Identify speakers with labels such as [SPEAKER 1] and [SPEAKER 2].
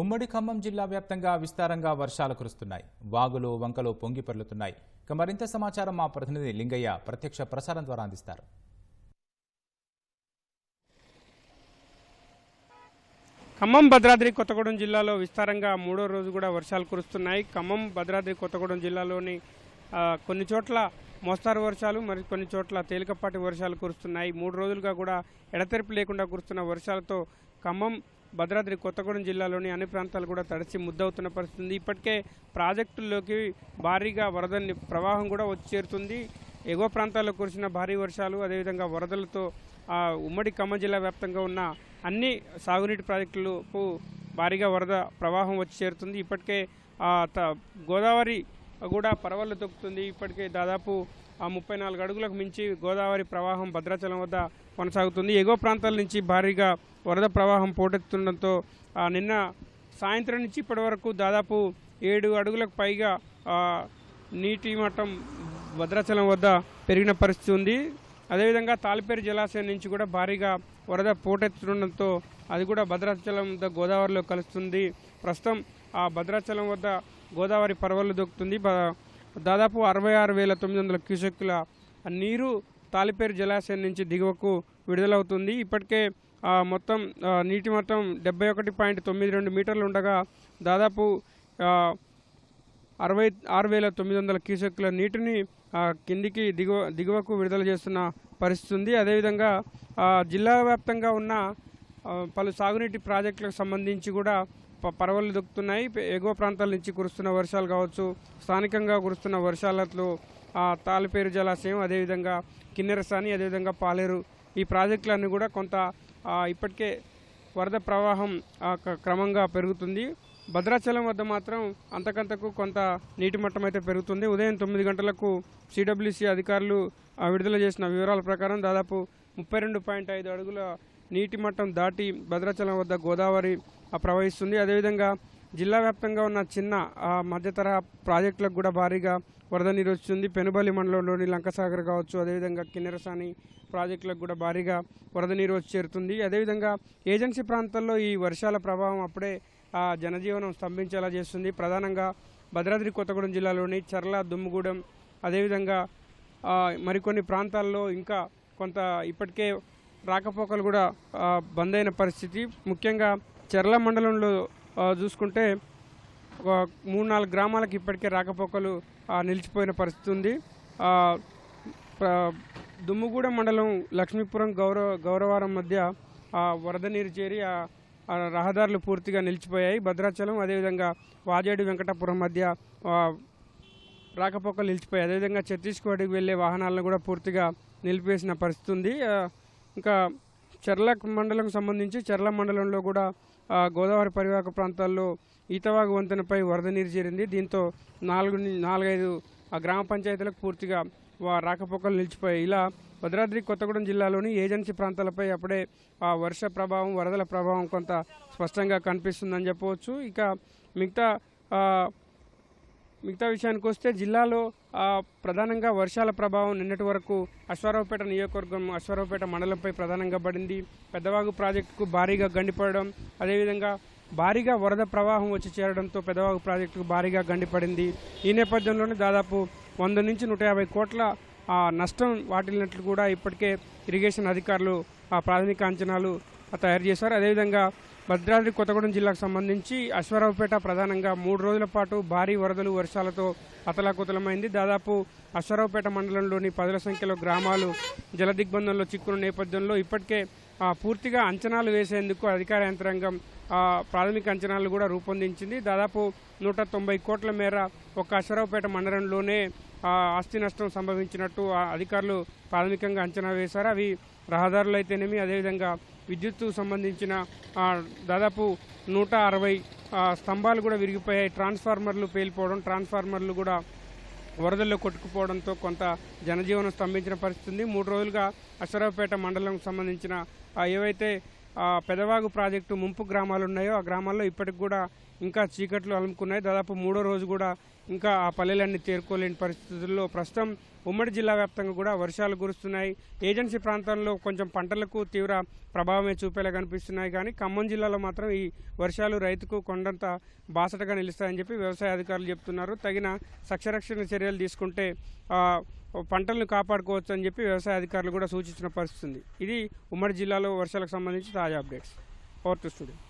[SPEAKER 1] ఉమ్మడి ఖమ్మం జిల్లా వ్యాప్తంగా విస్తారంగా వర్షాలు కురుస్తున్నాయి వాగులు వంకలు పొంగి పర్లుతున్నాయి ఇక మరింత సమాచారం మా ప్రతినిధి లింగయ్య ప్రత్యక్ష ప్రసారం ద్వారా అందిస్తారు
[SPEAKER 2] ఖమ్మం భద్రాద్రి కొత్తగూడెం జిల్లాలో విస్తారంగా మూడో రోజు కూడా వర్షాలు కురుస్తున్నాయి ఖమ్మం భద్రాద్రి కొత్తగూడెం జిల్లాలోని కొన్ని చోట్ల మోస్తారు వర్షాలు మరి కొన్ని చోట్ల తేలికపాటి వర్షాలు కురుస్తున్నాయి మూడు రోజులుగా కూడా ఎడతెరిపి లేకుండా కురుస్తున్న వర్షాలతో ఖమ్మం భద్రాద్రి కొత్తగూడెం జిల్లాలోని అన్ని ప్రాంతాలు కూడా తడిసి ముద్దవుతున్న పరిస్థితి ఉంది ఇప్పటికే ప్రాజెక్టుల్లోకి భారీగా వరద ప్రవాహం కూడా వచ్చి చేరుతుంది ఎగువ ప్రాంతాల్లో కురిసిన భారీ వర్షాలు అదేవిధంగా వరదలతో ఉమ్మడి ఖమ్మం జిల్లా వ్యాప్తంగా ఉన్న అన్ని సాగునీటి ప్రాజెక్టులకు భారీగా వరద ప్రవాహం వచ్చి చేరుతుంది ఇప్పటికే గోదావరి కూడా పరవళ్ళు తొక్కుతుంది ఇప్పటికే దాదాపు ఆ ముప్పై నాలుగు అడుగులకు మించి గోదావరి ప్రవాహం భద్రాచలం వద్ద కొనసాగుతుంది ఎగువ ప్రాంతాల నుంచి భారీగా వరద ప్రవాహం పోటెత్తుండటంతో నిన్న సాయంత్రం నుంచి ఇప్పటి వరకు దాదాపు ఏడు అడుగులకు పైగా నీటి మట్టం భద్రాచలం వద్ద పెరిగిన పరిస్థితి ఉంది అదేవిధంగా తాలిపేరు జలాశయం నుంచి కూడా భారీగా వరద పోటెత్తుండటంతో అది కూడా భద్రాచలం వద్ద గోదావరిలో కలుస్తుంది ప్రస్తుతం ఆ భద్రాచలం వద్ద గోదావరి పర్వలు దొక్కుతుంది దాదాపు అరవై ఆరు వేల తొమ్మిది వందల క్యూసెక్కుల నీరు తాలిపేరు జలాశయం నుంచి దిగువకు విడుదలవుతుంది ఇప్పటికే మొత్తం నీటి మట్టం డెబ్బై ఒకటి పాయింట్ తొమ్మిది రెండు మీటర్లు ఉండగా దాదాపు అరవై ఆరు వేల తొమ్మిది వందల క్యూసెక్కుల నీటిని కిందికి దిగువ దిగువకు విడుదల చేస్తున్న పరిస్థితి ఉంది అదేవిధంగా జిల్లా వ్యాప్తంగా ఉన్న పలు సాగునీటి ప్రాజెక్టులకు సంబంధించి కూడా పరవళ్ళు దొక్కుతున్నాయి ఎగువ ప్రాంతాల నుంచి కురుస్తున్న వర్షాలు కావచ్చు స్థానికంగా కురుస్తున్న వర్షాలతో తాలిపేరు జలాశయం అదేవిధంగా కిన్నెరసాని అదేవిధంగా పాలేరు ఈ ప్రాజెక్టులన్నీ కూడా కొంత ఇప్పటికే వరద ప్రవాహం క్రమంగా పెరుగుతుంది భద్రాచలం వద్ద మాత్రం అంతకంతకు కొంత నీటి మట్టం అయితే పెరుగుతుంది ఉదయం తొమ్మిది గంటలకు సిడబ్ల్యూసీ అధికారులు విడుదల చేసిన వివరాల ప్రకారం దాదాపు ముప్పై రెండు పాయింట్ ఐదు అడుగుల నీటి మట్టం దాటి భద్రాచలం వద్ద గోదావరి ప్రవహిస్తుంది అదేవిధంగా జిల్లా వ్యాప్తంగా ఉన్న చిన్న మధ్యతరహా ప్రాజెక్టులకు కూడా భారీగా వరద నీరు వస్తుంది పెనుబలి మండలంలోని లంకసాగర్ కావచ్చు అదేవిధంగా కిన్నెరసాని ప్రాజెక్టులకు కూడా భారీగా వరద నీరు వచ్చి చేరుతుంది అదేవిధంగా ఏజెన్సీ ప్రాంతాల్లో ఈ వర్షాల ప్రభావం అప్పుడే జనజీవనం స్తంభించేలా చేస్తుంది ప్రధానంగా భద్రాద్రి కొత్తగూడెం జిల్లాలోని చర్ల దుమ్ముగూడెం అదేవిధంగా మరికొన్ని ప్రాంతాల్లో ఇంకా కొంత ఇప్పటికే రాకపోకలు కూడా బంద్ అయిన పరిస్థితి ముఖ్యంగా చెర్ల మండలంలో చూసుకుంటే ఒక మూడు నాలుగు గ్రామాలకు ఇప్పటికే రాకపోకలు నిలిచిపోయిన పరిస్థితి ఉంది దుమ్ముగూడ మండలం లక్ష్మీపురం గౌరవ గౌరవారం మధ్య వరద నీరు చేరి రహదారులు పూర్తిగా నిలిచిపోయాయి భద్రాచలం అదేవిధంగా వాజేడు వెంకటపురం మధ్య రాకపోకలు నిలిచిపోయాయి అదేవిధంగా ఛత్తీస్గఢ్కి వెళ్ళే వాహనాలను కూడా పూర్తిగా నిలిపేసిన పరిస్థితి ఉంది ఇంకా చెర్ల మండలం సంబంధించి చెర్ల మండలంలో కూడా గోదావరి పరివాహక ప్రాంతాల్లో ఈతవాగు వంతెనపై వరద నీరు చేరింది దీంతో నాలుగు నాలుగైదు గ్రామ పంచాయతీలకు పూర్తిగా వా రాకపోకలు నిలిచిపోయాయి ఇలా భద్రాద్రి కొత్తగూడెం జిల్లాలోని ఏజెన్సీ ప్రాంతాలపై అప్పుడే ఆ వర్ష ప్రభావం వరదల ప్రభావం కొంత స్పష్టంగా కనిపిస్తుందని చెప్పవచ్చు ఇక మిగతా మిగతా విషయానికి వస్తే జిల్లాలో ప్రధానంగా వర్షాల ప్రభావం నిన్నటి వరకు అశ్వారావుపేట నియోజకవర్గం అశ్వారావుపేట మండలంపై ప్రధానంగా పడింది పెద్దవాగు ప్రాజెక్టుకు భారీగా గండిపడడం అదేవిధంగా భారీగా వరద ప్రవాహం వచ్చి చేరడంతో పెద్దవాగు ప్రాజెక్టుకు భారీగా గండిపడింది ఈ నేపథ్యంలోనే దాదాపు వంద నుంచి నూట యాభై కోట్ల నష్టం వాటిల్లినట్లు కూడా ఇప్పటికే ఇరిగేషన్ అధికారులు ప్రాథమిక అంచనాలు తయారు చేశారు అదేవిధంగా భద్రాద్రి కొత్తగూడెం జిల్లాకు సంబంధించి అశ్వరావుపేట ప్రధానంగా మూడు రోజుల పాటు భారీ వరదలు వర్షాలతో అతలాకుతలమైంది దాదాపు అశ్వరావుపేట మండలంలోని పదుల సంఖ్యలో గ్రామాలు జలదిగ్బంధంలో చిక్కున్న నేపథ్యంలో ఇప్పటికే పూర్తిగా అంచనాలు వేసేందుకు అధికార యంత్రాంగం ప్రాథమిక అంచనాలు కూడా రూపొందించింది దాదాపు నూట తొంభై కోట్ల మేర ఒక అశ్వరావుపేట మండలంలోనే ఆస్తి నష్టం సంభవించినట్టు అధికారులు ప్రాథమికంగా అంచనా వేశారు అవి రహదారులు అయితేనేమి అదేవిధంగా విద్యుత్తు సంబంధించిన దాదాపు నూట అరవై స్తంభాలు కూడా విరిగిపోయాయి ట్రాన్స్ఫార్మర్లు పేలిపోవడం ట్రాన్స్ఫార్మర్లు కూడా వరదల్లో కొట్టుకుపోవడంతో కొంత జనజీవనం స్తంభించిన పరిస్థితి ఉంది మూడు రోజులుగా అశ్వరావుపేట మండలంకు సంబంధించిన ఏవైతే పెదవాగు ప్రాజెక్టు ముంపు గ్రామాలు ఉన్నాయో ఆ గ్రామాల్లో ఇప్పటికి కూడా ఇంకా చీకట్లు అలుముకున్నాయి దాదాపు మూడో రోజు కూడా ఇంకా ఆ పల్లెలన్నీ తేరుకోలేని పరిస్థితుల్లో ప్రస్తుతం ఉమ్మడి జిల్లా వ్యాప్తంగా కూడా వర్షాలు కురుస్తున్నాయి ఏజెన్సీ ప్రాంతాల్లో కొంచెం పంటలకు తీవ్ర ప్రభావమే చూపేలా కనిపిస్తున్నాయి కానీ ఖమ్మం జిల్లాలో మాత్రం ఈ వర్షాలు రైతుకు కొండంత బాసటగా నిలుస్తాయని చెప్పి వ్యవసాయ అధికారులు చెప్తున్నారు తగిన సక్షరక్షణ చర్యలు తీసుకుంటే పంటలను కాపాడుకోవచ్చు అని చెప్పి వ్యవసాయ అధికారులు కూడా సూచించిన పరిస్థితి ఇది ఉమ్మడి జిల్లాలో వర్షాలకు సంబంధించి తాజా అప్డేట్స్ ఓవర్ టు స్టూడియో